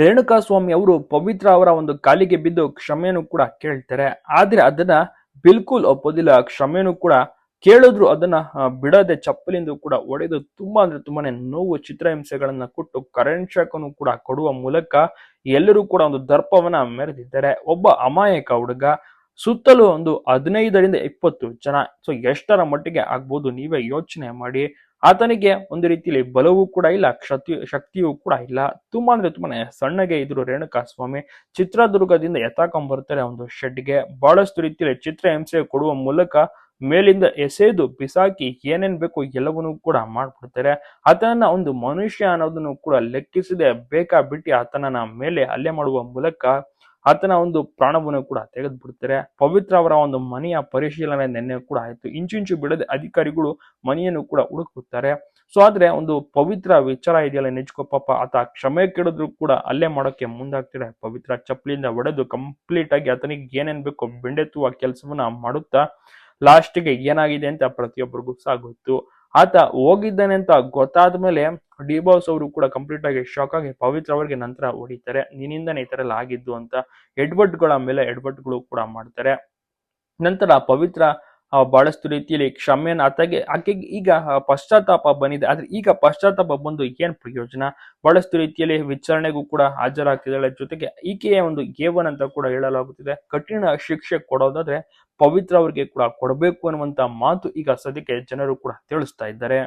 ರೇಣುಕಾ ಸ್ವಾಮಿ ಅವರು ಪವಿತ್ರ ಅವರ ಒಂದು ಕಾಲಿಗೆ ಬಿದ್ದು ಕ್ಷಮೆಯನ್ನು ಕೂಡ ಕೇಳ್ತಾರೆ. ಆದ್ರೆ ಅದನ್ನ ಬಿಲ್ಕುಲ್ ಒಪ್ಪೋದಿಲ್ಲ. ಕ್ಷಮೆಯನ್ನು ಕೂಡ ಕೇಳಿದ್ರು ಅದನ್ನ ಬಿಡದೆ ಚಪ್ಪಲಿಂದ ಕೂಡ ಒಡೆದು ತುಂಬಾ ಅಂದ್ರೆ ತುಂಬಾನೇ ನೋವು ಚಿತ್ರಹಿಂಸೆಗಳನ್ನ ಕೊಟ್ಟು ಕರೆಂಟ್ ಶಾಕ್ ಕೂಡ ಕೊಡುವ ಮೂಲಕ ಎಲ್ಲರೂ ಕೂಡ ಒಂದು ದರ್ಪವನ್ನ ಮೆರೆದಿದ್ದಾರೆ. ಒಬ್ಬ ಅಮಾಯಕ ಹುಡುಗ, ಸುತ್ತಲೂ ಒಂದು ಹದಿನೈದರಿಂದ ಇಪ್ಪತ್ತು ಜನ, ಸೊ ಎಷ್ಟರ ಮಟ್ಟಿಗೆ ಆಗ್ಬೋದು ನೀವೇ ಯೋಚನೆ ಮಾಡಿ. ಆತನಿಗೆ ಒಂದು ರೀತಿಯಲ್ಲಿ ಬಲವೂ ಕೂಡ ಇಲ್ಲ ಶಕ್ತಿ ಶಕ್ತಿಯೂ ಕೂಡ ಇಲ್ಲ. ತುಂಬಾ ಅಂದ್ರೆ ತುಂಬಾನೇ ಸಣ್ಣಗೆ ಇದ್ರು ರೇಣುಕಾ ಸ್ವಾಮಿ ಚಿತ್ರದುರ್ಗದಿಂದ ಎತ್ತಾಕೊಂಡ್ ಬರ್ತಾರೆ ಒಂದು ಶೆಡ್ಗೆ. ಬಹಳಷ್ಟು ರೀತಿಯಲ್ಲಿ ಚಿತ್ರಹಿಂಸೆ ಕೊಡುವ ಮೂಲಕ ಮೇಲಿಂದ ಎಸೆದು ಬಿಸಾಕಿ ಏನೇನ್ ಬೇಕು ಎಲ್ಲವನ್ನೂ ಕೂಡ ಮಾಡ್ಬಿಡ್ತಾರೆ. ಆತನನ್ನ ಒಂದು ಮನುಷ್ಯ ಅನ್ನೋದನ್ನು ಕೂಡ ಲೆಕ್ಕಿಸದೆ ಬೇಕಾ ಬಿಟ್ಟು ಆತನನ್ನ ಮೇಲೆ ಹಲ್ಲೆ ಮಾಡುವ ಮೂಲಕ ಆತನ ಒಂದು ಪ್ರಾಣವನ್ನು ಕೂಡ ತೆಗೆದು ಬಿಡ್ತಾರೆ ಪವಿತ್ರ ಅವರ ಒಂದು ಮನೆಯ ಪರಿಶೀಲನೆ ನೆನ್ನೆ ಕೂಡ ಆಯ್ತು. ಇಂಚು ಬಿಡದೆ ಅಧಿಕಾರಿಗಳು ಮನೆಯನ್ನು ಕೂಡ ಹುಡುಕುತ್ತಾರೆ. ಸೊ ಆದ್ರೆ ಒಂದು ಪವಿತ್ರ ವಿಚಾರ ಇದೆಯಲ್ಲ ನೆಚ್ಕೋ ಪಾಪ, ಆತ ಕ್ಷಮೆ ಕೇಳಿದ್ರು ಕೂಡ ಅಲ್ಲೇ ಮಾಡೋಕೆ ಮುಂದಾಗ್ತಿದೆ. ಪವಿತ್ರ ಚಪ್ಪಲಿಯಿಂದ ಒಡೆದು ಕಂಪ್ಲೀಟ್ ಆಗಿ ಆತನಿಗೆ ಏನೇನ್ ಬೇಕೋ ಬೆಂಡೆತ್ತುವ ಕೆಲಸವನ್ನ ಮಾಡುತ್ತಾ ಲಾಸ್ಟ್ಗೆ ಏನಾಗಿದೆ ಅಂತ ಪ್ರತಿಯೊಬ್ಬರಿಗೂ ಸಹ ಗೊತ್ತು. ಆತ ಹೋಗಿದ್ದಾನೆ ಅಂತ ಗೊತ್ತಾದ ಮೇಲೆ ಡಿ ಬಾಸ್ ಅವರು ಕೂಡ ಕಂಪ್ಲೀಟ್ ಆಗಿ ಶಾಕ್ ಆಗಿ ಪವಿತ್ರ ಅವರಿಗೆ ನಂತರ ಹೊಡಿತಾರೆ. ನಿನ್ನಿಂದನೇ ಈ ತರ ಎಲ್ಲ ಆಗಿದ್ದು ಅಂತ ಎಡ್ವರ್ಟ್ಗಳ ಮೇಲೆ ಎಡ್ವರ್ಟ್ಗಳು ಕೂಡ ಮಾಡ್ತಾರೆ. ನಂತರ ಪವಿತ್ರ ಬಹಳಷ್ಟು ರೀತಿಯಲ್ಲಿ ಕ್ಷಮೆಯನ್ನು ಆತಗೆ ಆಕೆಗೆ ಈಗ ಪಶ್ಚಾತ್ತಾಪ ಬಂದಿದೆ. ಆದ್ರೆ ಈಗ ಪಶ್ಚಾತ್ತಾಪ ಬಂದು ಏನ್ ಪ್ರಯೋಜನ? ಬಹಳಷ್ಟು ರೀತಿಯಲ್ಲಿ ವಿಚಾರಣೆಗೂ ಕೂಡ ಹಾಜರಾಗ್ತಿದ್ದಾಳೆ. ಜೊತೆಗೆ ಈಕೆಯ ಒಂದು ಏವನ್ ಅಂತ ಕೂಡ ಹೇಳಲಾಗುತ್ತಿದೆ. ಕಠಿಣ ಶಿಕ್ಷೆ ಕೊಡೋದಾದ್ರೆ ಪವಿತ್ರ ಅವರಿಗೆ ಕೂಡ ಕೊಡಬೇಕು ಅನ್ನುವಂತ ಮಾತು ಈಗ ಸದ್ಯಕ್ಕೆ ಜನರು ಕೂಡ ತಿಳಿಸ್ತಾ ಇದ್ದಾರೆ.